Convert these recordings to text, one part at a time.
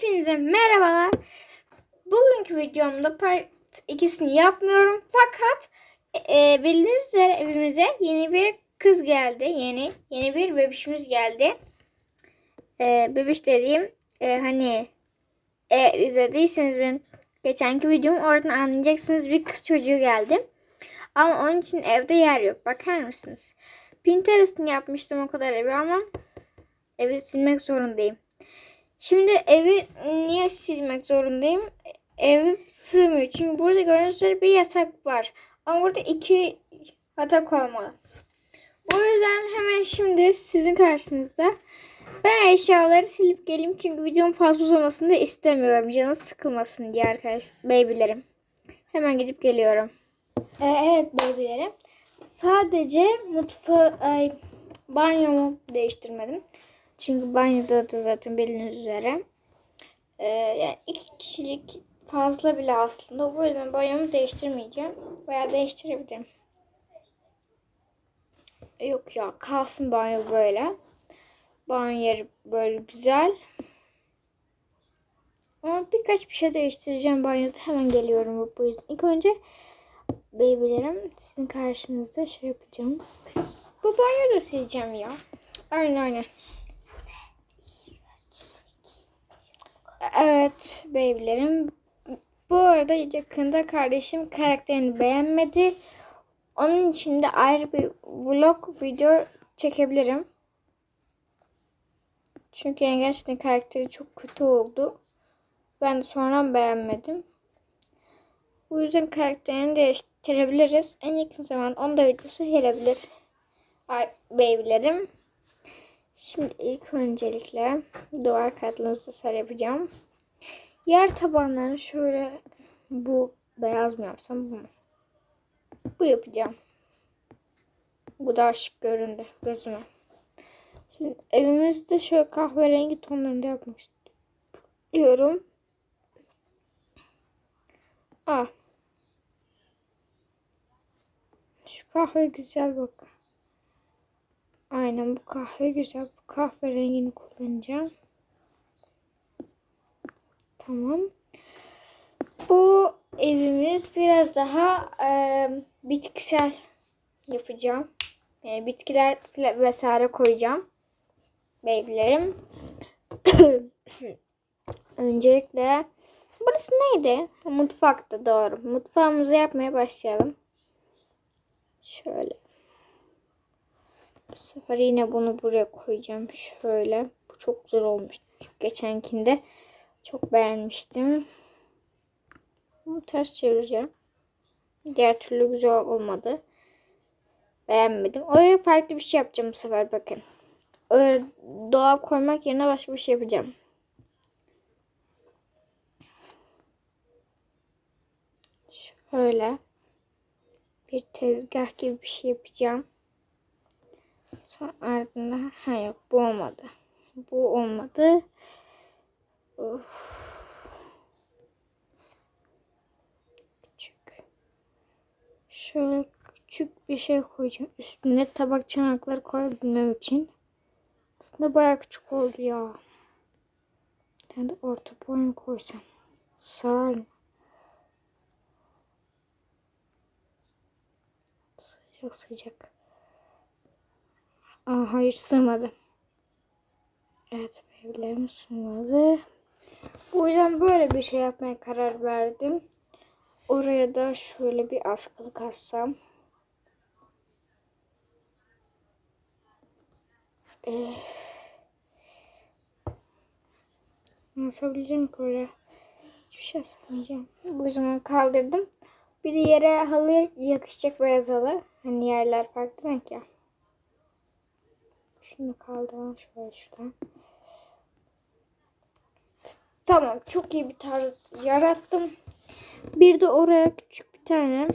Hepinize merhabalar. Bugünkü videomda part ikisini yapmıyorum. Fakat e, bildiğiniz üzere evimize yeni bir kız geldi. Yeni yeni bir bebişimiz geldi. E, bebiş dediğim e, hani eğer izlediyseniz benim geçenki videomu oradan anlayacaksınız bir kız çocuğu geldi. Ama onun için evde yer yok. Bakar mısınız? Pinterest'ini yapmıştım o kadar evi ama evi silmek zorundayım. Şimdi evi niye silmek zorundayım? Ev sığmıyor. Çünkü burada gördüğünüz üzere bir yatak var. Ama burada iki yatak olmalı. Bu yüzden hemen şimdi sizin karşınızda ben eşyaları silip geleyim. Çünkü videonun fazla uzamasını da istemiyorum. Canı sıkılmasın diye arkadaş babylerim. Hemen gidip geliyorum. Ee, evet babylerim. Sadece mutfağı, ay, banyomu değiştirmedim. Çünkü banyoda da zaten bildiğiniz üzere. Ee, yani iki kişilik fazla bile aslında. Bu yüzden banyomu değiştirmeyeceğim. Veya değiştirebilirim. Yok ya kalsın banyo böyle. Banyo yeri böyle güzel. Ama birkaç bir şey değiştireceğim banyoda. Hemen geliyorum bu yüzden. İlk önce babylerim sizin karşınızda şey yapacağım. Bu banyoyu da sileceğim ya. Aynen aynen. Evet beybilerim. Bu arada yakında kardeşim karakterini beğenmedi. Onun için de ayrı bir vlog video çekebilirim. Çünkü yani gerçekten karakteri çok kötü oldu. Ben de sonradan beğenmedim. Bu yüzden karakterini değiştirebiliriz. En yakın zamanda onda videosu gelebilir. Beybilerim. Şimdi ilk öncelikle duvar katlarını sar yapacağım. Yer tabanlarını şöyle bu beyaz mı yapsam bu mu? Bu yapacağım. Bu daha şık göründü gözüme. Şimdi evimizde şöyle kahverengi tonlarında yapmak istiyorum. Ah. Şu kahve güzel bak. Aynen bu kahve güzel. Bu kahve rengini kullanacağım. Tamam. Bu evimiz biraz daha e, bitkisel yapacağım. Yani bitkiler vesaire koyacağım. Beybilerim. Öncelikle burası neydi? Mutfakta doğru. Mutfağımızı yapmaya başlayalım. Şöyle. Bu sefer yine bunu buraya koyacağım. Şöyle. Bu çok güzel olmuş. Geçenkinde çok beğenmiştim. Bunu ters çevireceğim. Diğer türlü güzel olmadı. Beğenmedim. Oraya farklı bir şey yapacağım bu sefer bakın. Dolap koymak yerine başka bir şey yapacağım. Şöyle bir tezgah gibi bir şey yapacağım. Sonra ardından ha yok bu olmadı. Bu olmadı. Of. Küçük. Şöyle küçük bir şey koyacağım. Üstüne tabak çanakları koyabilmem için. Aslında baya küçük oldu ya. Bir tane de orta boy mu koysam? Sağır mı? Sıcak sıcak. Aa, hayır sığmadı. Evet evlerim sığmadı. Bu yüzden böyle bir şey yapmaya karar verdim. Oraya da şöyle bir askılık assam. Ee, asabileceğim ki oraya? Hiçbir şey asamayacağım. Bu zaman kaldırdım. Bir de yere halı yakışacak beyaz halı. Hani yerler farklı renk ya. Şunu kaldıralım şöyle şuradan. Tamam çok iyi bir tarz yarattım. Bir de oraya küçük bir tane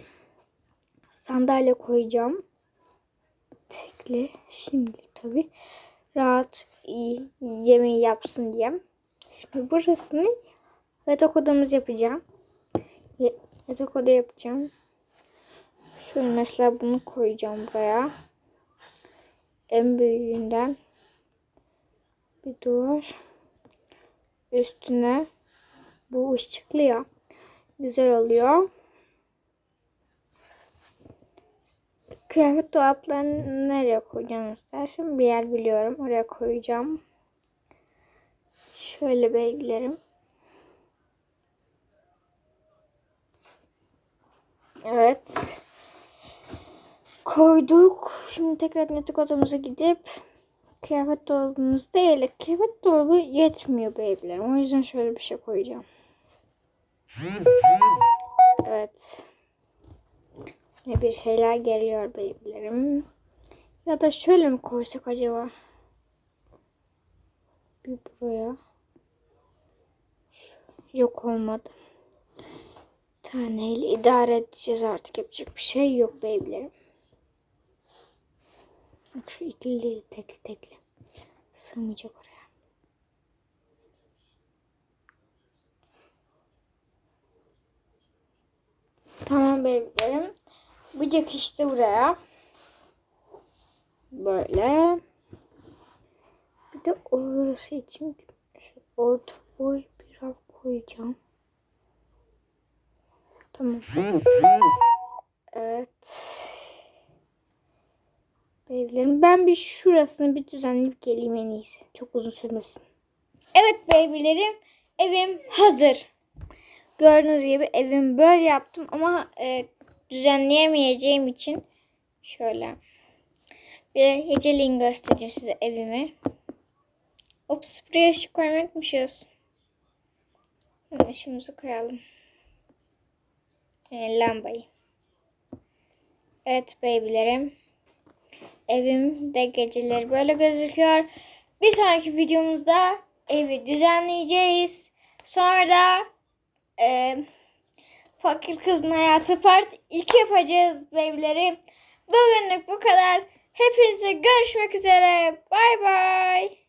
sandalye koyacağım. Tekli. Şimdi tabi rahat iyi yemeği yapsın diye. Şimdi burasını yatak odamız yapacağım. Yatak oda yapacağım. Şöyle mesela bunu koyacağım buraya en büyüğünden bir duvar. üstüne bu ışıklı ya. Güzel oluyor. Kıyafet dolaplarını nereye koyacağım istersen bir yer biliyorum. Oraya koyacağım. Şöyle belgelerim. Evet. Koyduk. Şimdi tekrar yatak odamıza gidip kıyafet dolabımız değil. Kıyafet dolabı yetmiyor beybilerim. O yüzden şöyle bir şey koyacağım. Evet. Ne bir şeyler geliyor beybilerim. Ya da şöyle mi koysak acaba? Bir buraya. Yok olmadı. Taneyle idare edeceğiz artık. Yapacak bir şey yok beybilerim. Bak şu ikili tekli tekli. Sığmayacak oraya. Tamam beybilerim. Bıcak işte buraya. Böyle. Bir de orası için orta boy bir raf koyacağım. Tamam. Evet. Beybilerim ben bir şurasını bir düzenleyip geleyim en iyisi. Çok uzun sürmesin. Evet beybilerim evim hazır. Gördüğünüz gibi evimi böyle yaptım ama e, düzenleyemeyeceğim için şöyle bir de geceliğin göstereceğim size evimi. Ops buraya ışık koymakmışız. Hemen ışığımızı koyalım. Yani lambayı. Evet beybilerim. Evimde geceleri böyle gözüküyor. Bir sonraki videomuzda evi düzenleyeceğiz. Sonra da e, Fakir Kızın Hayatı Part 2 yapacağız beybilerim. Bugünlük bu kadar. Hepinize görüşmek üzere. Bay bay.